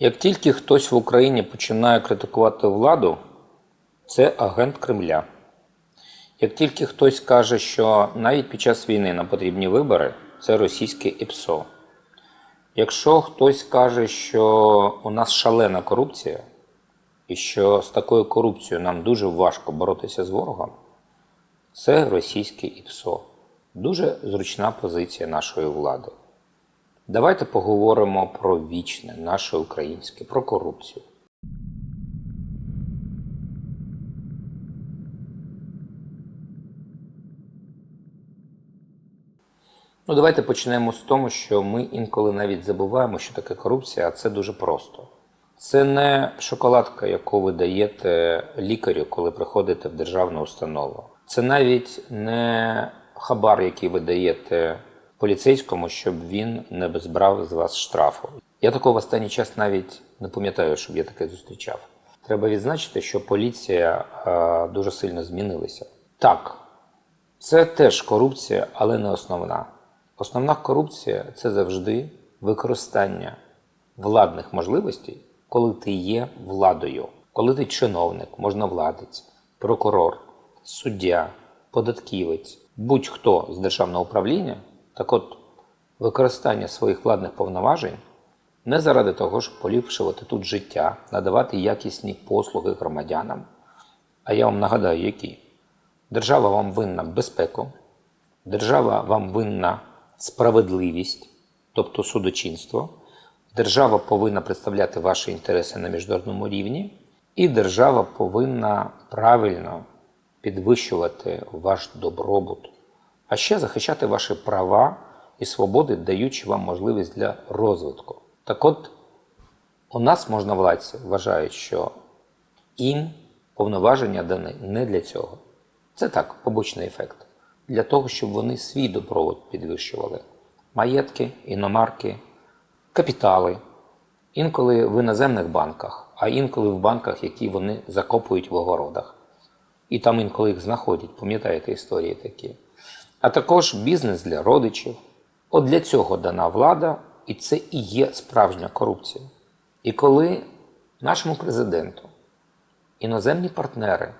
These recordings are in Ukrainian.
Як тільки хтось в Україні починає критикувати владу, це агент Кремля. Як тільки хтось каже, що навіть під час війни нам потрібні вибори, це російське ІПСО. Якщо хтось каже, що у нас шалена корупція, і що з такою корупцією нам дуже важко боротися з ворогом, це російське ІПСО. Дуже зручна позиція нашої влади. Давайте поговоримо про вічне, наше українське, про корупцію. Ну, давайте почнемо з того, що ми інколи навіть забуваємо, що таке корупція, а це дуже просто. Це не шоколадка, яку ви даєте лікарю, коли приходите в державну установу. Це навіть не хабар, який ви даєте поліцейському, щоб він не збрав з вас штрафу. Я такого в останній час навіть не пам'ятаю, щоб я таке зустрічав. Треба відзначити, що поліція е, дуже сильно змінилася. Так, це теж корупція, але не основна. Основна корупція це завжди використання владних можливостей, коли ти є владою, коли ти чиновник, можновладець, прокурор, суддя, податківець, будь-хто з державного управління, так от використання своїх владних повноважень не заради того, щоб поліпшувати тут життя, надавати якісні послуги громадянам. А я вам нагадаю, які. Держава вам винна безпеку, держава вам винна справедливість, тобто судочинство. Держава повинна представляти ваші інтереси на міжнародному рівні, і держава повинна правильно підвищувати ваш добробут, а ще захищати ваші права і свободи, даючи вам можливість для розвитку. Так от, у нас можновладці вважають, що їм повноваження дані не для цього. Це так, побочний ефект. Для того, щоб вони свій добробут підвищували. Маєтки, іномарки, капітали. Інколи в іноземних банках, а інколи в банках, які вони закопують в огородах. І там інколи їх знаходять, пам'ятаєте історії такі. А також бізнес для родичів. От для цього дана влада, і це і є справжня корупція. І коли нашому президенту іноземні партнери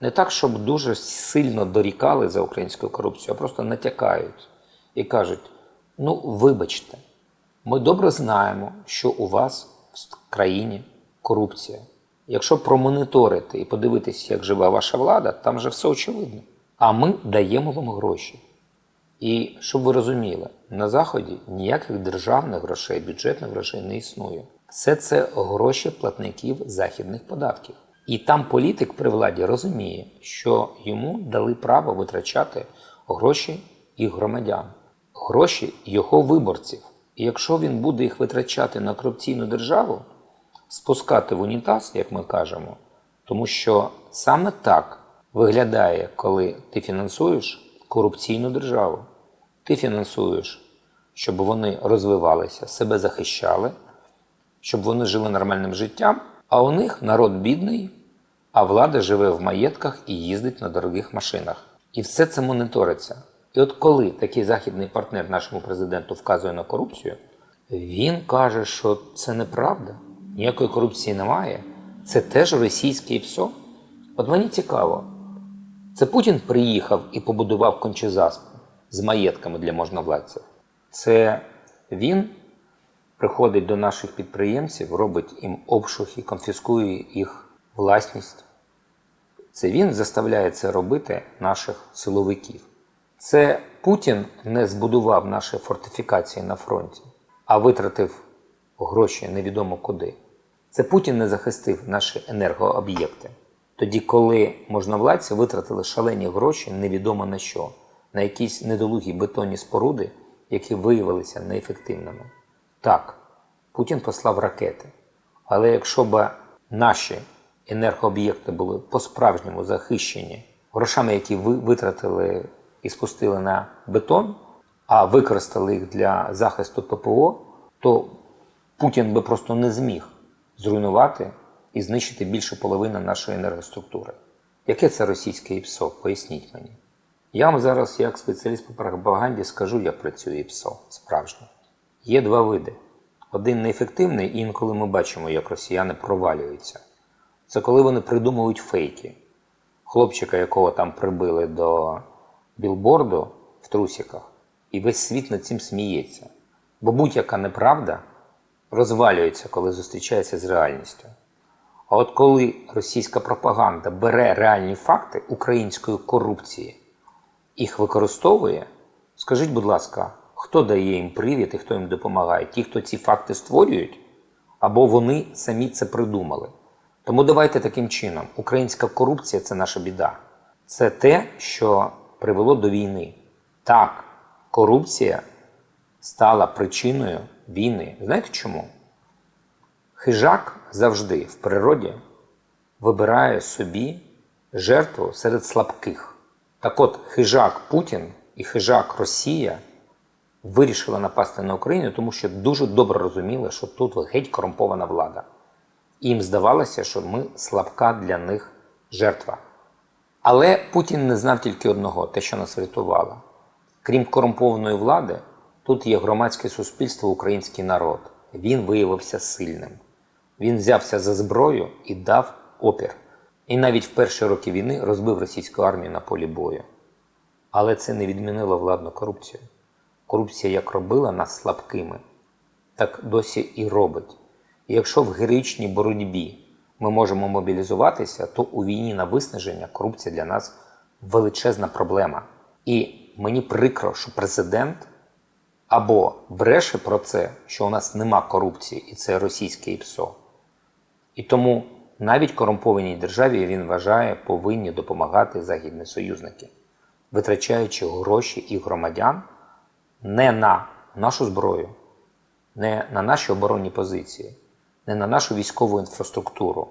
не так, щоб дуже сильно дорікали за українську корупцію, а просто натякають і кажуть: ну, вибачте, ми добре знаємо, що у вас в країні корупція. Якщо промоніторити і подивитися, як живе ваша влада, там вже все очевидно. А ми даємо вам гроші. І щоб ви розуміли, на Заході ніяких державних грошей, бюджетних грошей не існує. Все це гроші платників західних податків. І там політик при владі розуміє, що йому дали право витрачати гроші їх громадян, гроші його виборців. І якщо він буде їх витрачати на корупційну державу, спускати в унітаз, як ми кажемо, тому що саме так виглядає, коли ти фінансуєш корупційну державу. Ти фінансуєш, щоб вони розвивалися, себе захищали, щоб вони жили нормальним життям, а у них народ бідний, а влада живе в маєтках і їздить на дорогих машинах. І все це моніториться. І от коли такий західний партнер нашому президенту вказує на корупцію, він каже, що це неправда, ніякої корупції немає. Це теж російське ПСО. От мені цікаво, це Путін приїхав і побудував кончезаспу з маєтками для можновладців. Це він приходить до наших підприємців, робить їм обшухи, конфіскує їх власність. Це він заставляє це робити наших силовиків. Це Путін не збудував наші фортифікації на фронті, а витратив гроші невідомо куди. Це Путін не захистив наші енергооб'єкти. Тоді, коли можновладці витратили шалені гроші невідомо на що, на якісь недолугі бетонні споруди, які виявилися неефективними. Так, Путін послав ракети. Але якщо б наші енергооб'єкти були по-справжньому захищені грошами, які ви витратили і спустили на бетон, а використали їх для захисту ППО, то Путін би просто не зміг зруйнувати і знищити більше половини нашої енергоструктури. Яке це російське ІПСО? Поясніть мені. Я вам зараз, як спеціаліст по пропаганді, скажу, як працює ІПСО справжнє. Є два види: Один неефективний, і інколи ми бачимо, як росіяни провалюються. Це коли вони придумують фейки. Хлопчика, якого там прибили до білборду в трусіках, і весь світ над цим сміється. Бо будь-яка неправда розвалюється, коли зустрічається з реальністю. А от коли російська пропаганда бере реальні факти української корупції, їх використовує, скажіть, будь ласка, хто дає їм привід і хто їм допомагає? Ті, хто ці факти створюють, або вони самі це придумали. Тому давайте таким чином: українська корупція це наша біда. Це те, що привело до війни. Так, корупція стала причиною війни. Знаєте чому? Хижак завжди в природі вибирає собі жертву серед слабких. Так от, хижак Путін і хижак Росія вирішили напасти на Україну, тому що дуже добре розуміли, що тут геть корумпована влада. І їм здавалося, що ми слабка для них жертва. Але Путін не знав тільки одного, те, що нас врятувало. Крім корумпованої влади, тут є громадське суспільство, український народ. Він виявився сильним. Він взявся за зброю і дав опір. І навіть в перші роки війни розбив російську армію на полі бою. Але це не відмінило владну корупцію. Корупція як робила нас слабкими, так досі і робить. І якщо в героїчній боротьбі ми можемо мобілізуватися, то у війні на виснаження корупція для нас величезна проблема. І мені прикро, що президент або бреше про це, що у нас нема корупції, і це російське ІПСО. І тому навіть корумпованій державі він вважає, повинні допомагати західні союзники, витрачаючи гроші і громадян не на нашу зброю, не на наші оборонні позиції, не на нашу військову інфраструктуру,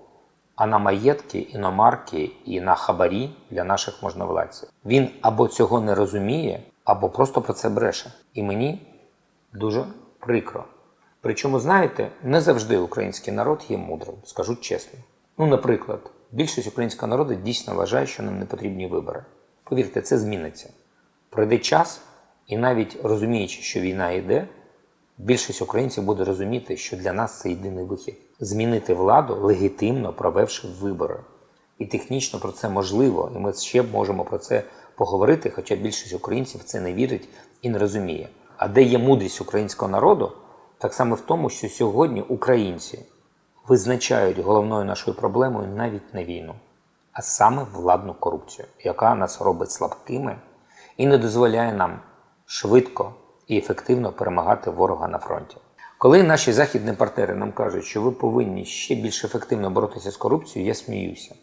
а на маєтки, іномарки і на хабарі для наших можновладців. Він або цього не розуміє, або просто про це бреше. І мені дуже прикро. Причому, знаєте, не завжди український народ є мудрим, скажу чесно. Ну, наприклад, більшість українського народу дійсно вважає, що нам не потрібні вибори. Повірте, це зміниться. Пройде час, і навіть розуміючи, що війна йде, більшість українців буде розуміти, що для нас це єдиний вихід змінити владу, легітимно провевши вибори. І технічно про це можливо, і ми ще можемо про це поговорити, хоча більшість українців це не вірить і не розуміє. А де є мудрість українського народу, так само в тому, що сьогодні українці визначають головною нашою проблемою навіть не війну, а саме владну корупцію, яка нас робить слабкими і не дозволяє нам швидко і ефективно перемагати ворога на фронті. Коли наші західні партнери нам кажуть, що ви повинні ще більш ефективно боротися з корупцією, я сміюся.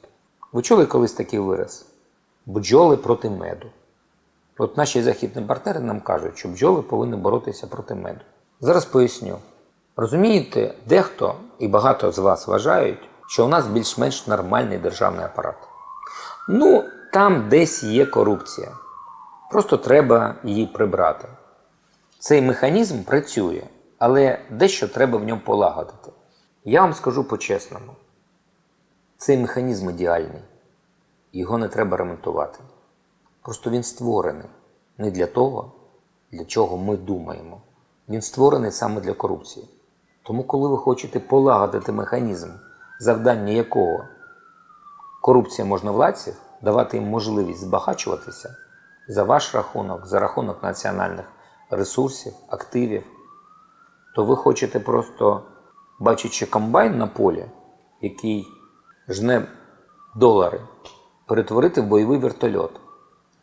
Ви чули колись такий вираз? Бджоли проти меду. От наші західні партнери нам кажуть, що бджоли повинні боротися проти меду. Зараз поясню. Розумієте, дехто і багато з вас вважають, що у нас більш-менш нормальний державний апарат. Ну, там десь є корупція. Просто треба її прибрати. Цей механізм працює, але дещо треба в ньому полагодити. Я вам скажу по-чесному: цей механізм ідеальний, його не треба ремонтувати. Просто він створений не для того, для чого ми думаємо. Він створений саме для корупції. Тому, коли ви хочете полагодити механізм, завдання якого корупція можновладців, давати їм можливість збагачуватися за ваш рахунок, за рахунок національних ресурсів, активів, то ви хочете просто, бачачи комбайн на полі, який жне долари, перетворити в бойовий вертольот.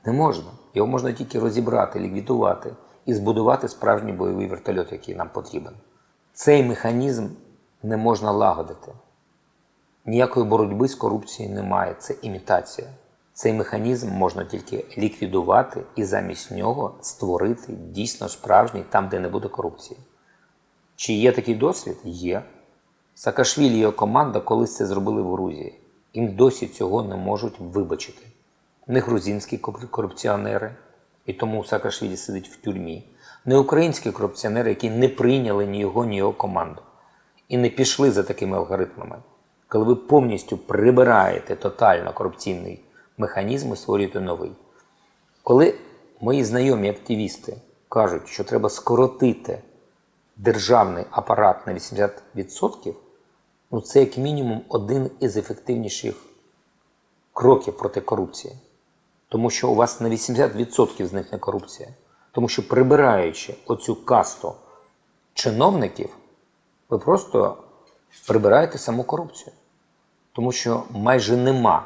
Не можна. Його можна тільки розібрати, ліквідувати і збудувати справжній бойовий вертольот, який нам потрібен. Цей механізм не можна лагодити. Ніякої боротьби з корупцією немає, це імітація. Цей механізм можна тільки ліквідувати і замість нього створити дійсно справжній там, де не буде корупції. Чи є такий досвід? Є. Саакашвілі і його команда колись це зробили в Грузії. Їм досі цього не можуть вибачити. Не грузинські корупціонери, і тому Саакашвілі сидить в тюрмі, не українські корупціонери, які не прийняли ні його, ні його команду. І не пішли за такими алгоритмами. Коли ви повністю прибираєте тотально корупційний механізм і створюєте новий. Коли мої знайомі активісти кажуть, що треба скоротити державний апарат на 80%, ну це як мінімум один із ефективніших кроків проти корупції. Тому що у вас на 80% зникне корупція. Тому що прибираючи оцю касту чиновників, ви просто прибираєте саму корупцію. Тому що майже нема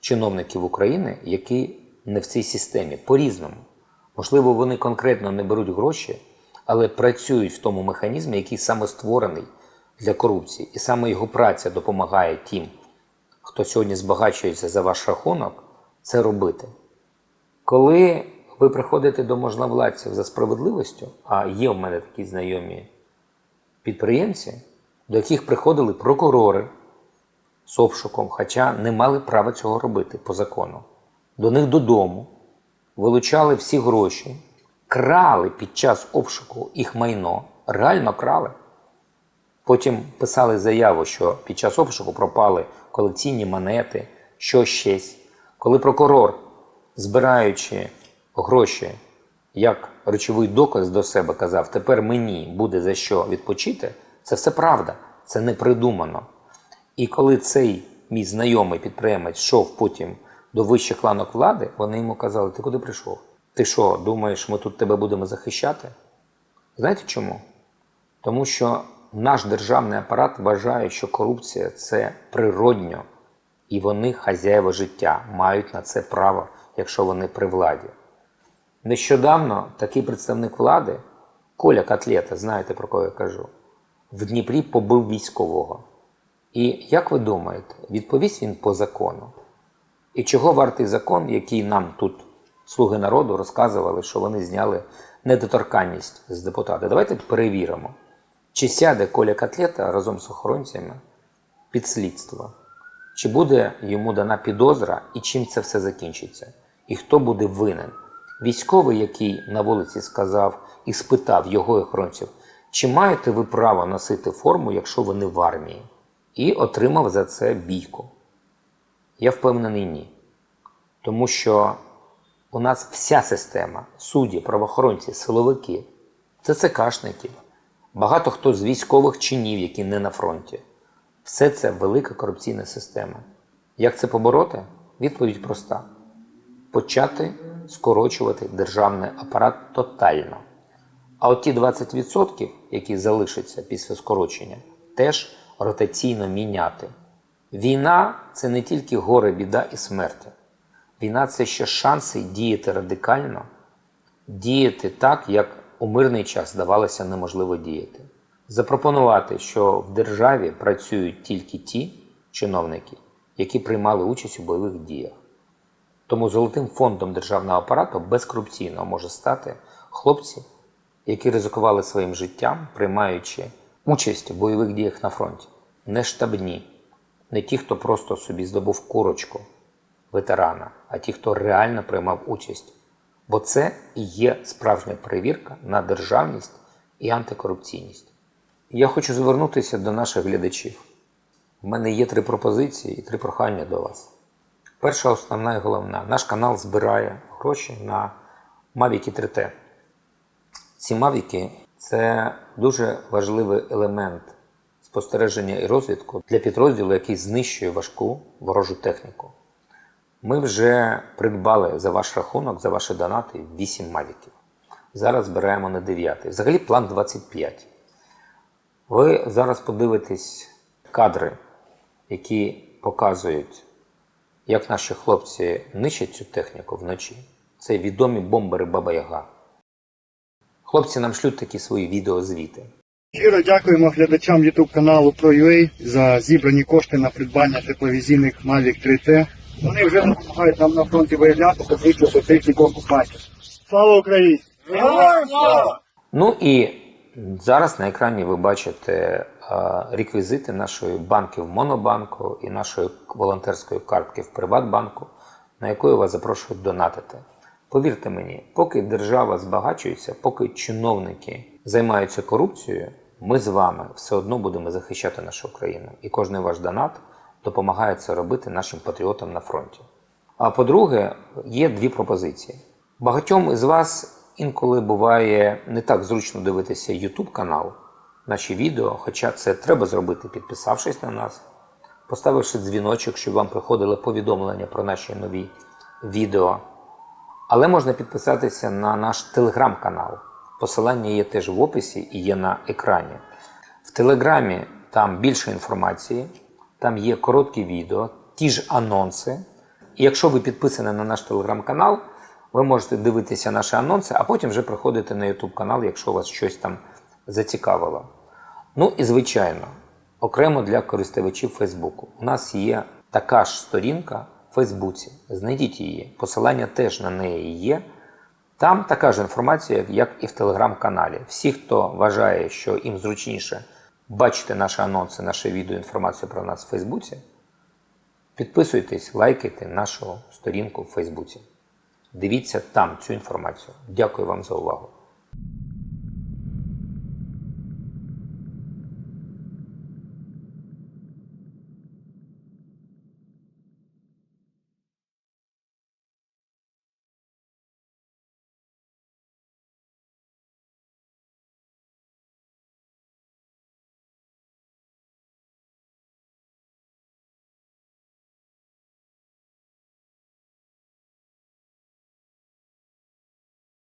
чиновників України, які не в цій системі по-різному. Можливо, вони конкретно не беруть гроші, але працюють в тому механізмі, який саме створений для корупції. І саме його праця допомагає тим, хто сьогодні збагачується за ваш рахунок, це робити. Коли ви приходите до можновладців за справедливістю, а є в мене такі знайомі підприємці, до яких приходили прокурори з обшуком, хоча не мали права цього робити по закону. До них додому вилучали всі гроші, крали під час обшуку їх майно, реально крали. Потім писали заяву, що під час обшуку пропали колекційні монети, що щось. Коли прокурор, збираючи гроші як речовий доказ до себе, казав, тепер мені буде за що відпочити, це все правда, це не придумано. І коли цей мій знайомий підприємець йшов потім до вищих ланок влади, вони йому казали: ти куди прийшов? Ти що, думаєш, ми тут тебе будемо захищати? Знаєте чому? Тому що наш державний апарат вважає, що корупція це природньо, і вони хазяєва життя, мають на це право, якщо вони при владі. Нещодавно такий представник влади, Коля Котлета, знаєте про кого я кажу, в Дніпрі побив військового. І як ви думаєте, відповість він по закону? І чого вартий закон, який нам тут слуги народу розказували, що вони зняли недоторканність з депутата? Давайте перевіримо, чи сяде Коля Котлета разом з охоронцями під слідство, чи буде йому дана підозра і чим це все закінчиться, і хто буде винен? Військовий, який на вулиці сказав і спитав його охоронців, чи маєте ви право носити форму, якщо ви не в армії? І отримав за це бійку. Я впевнений ні. Тому що у нас вся система, судді, правоохоронці, силовики, ТЦКшники, багато хто з військових чинів, які не на фронті. Все це велика корупційна система. Як це побороти? Відповідь проста: почати скорочувати державний апарат тотально. А от ті 20%, які залишаться після скорочення, теж ротаційно міняти. Війна це не тільки горе, біда і смерть. Війна це ще шанси діяти радикально, діяти так, як у мирний час здавалося неможливо діяти. Запропонувати, що в державі працюють тільки ті чиновники, які приймали участь у бойових діях. Тому золотим фондом державного апарату безкорупційно може стати хлопці, які ризикували своїм життям, приймаючи участь у бойових діях на фронті. Не штабні, не ті, хто просто собі здобув курочку ветерана, а ті, хто реально приймав участь. Бо це і є справжня перевірка на державність і антикорупційність. Я хочу звернутися до наших глядачів. У мене є три пропозиції і три прохання до вас. Перша, основна і головна. Наш канал збирає гроші на Mavic 3T. Ці Mavic – це дуже важливий елемент спостереження і розвідку для підрозділу, який знищує важку ворожу техніку. Ми вже придбали за ваш рахунок, за ваші донати 8 мавіків. Зараз збираємо на 9. Взагалі план 25. Ви зараз подивитесь кадри, які показують, як наші хлопці нищать цю техніку вночі. Це відомі бомбери Баба Яга. Хлопці нам шлють такі свої відеозвіти. Щиро дякуємо глядачам YouTube каналу ProUA за зібрані кошти на придбання тепловізійних Mavic 3T. Вони вже допомагають нам на фронті виявляти та знищувати техніку окупантів. Слава Україні! Героям слава! Ну і зараз на екрані ви бачите е, реквізити нашої банки в Монобанку і нашої волонтерської картки в Приватбанку, на яку вас запрошую донатити. Повірте мені, поки держава збагачується, поки чиновники займаються корупцією, ми з вами все одно будемо захищати нашу країну. І кожний ваш донат допомагає це робити нашим патріотам на фронті. А по-друге, є дві пропозиції. Багатьом із вас інколи буває не так зручно дивитися YouTube канал, наші відео, хоча це треба зробити, підписавшись на нас, поставивши дзвіночок, щоб вам приходили повідомлення про наші нові відео. Але можна підписатися на наш телеграм-канал. Посилання є теж в описі і є на екрані. В Телеграмі там більше інформації, там є короткі відео, ті ж анонси. І якщо ви підписані на наш телеграм-канал, ви можете дивитися наші анонси, а потім вже приходити на YouTube канал, якщо вас щось там зацікавило. Ну і звичайно, окремо для користувачів Фейсбуку. У нас є така ж сторінка в Фейсбуці. Знайдіть її. Посилання теж на неї є. Там така ж інформація, як і в телеграм-каналі. Всі, хто вважає, що їм зручніше бачити наші анонси, наші відео, інформацію про нас в Фейсбуці, підписуйтесь, лайкайте нашу сторінку в Фейсбуці. Дивіться там цю інформацію. Дякую вам за увагу.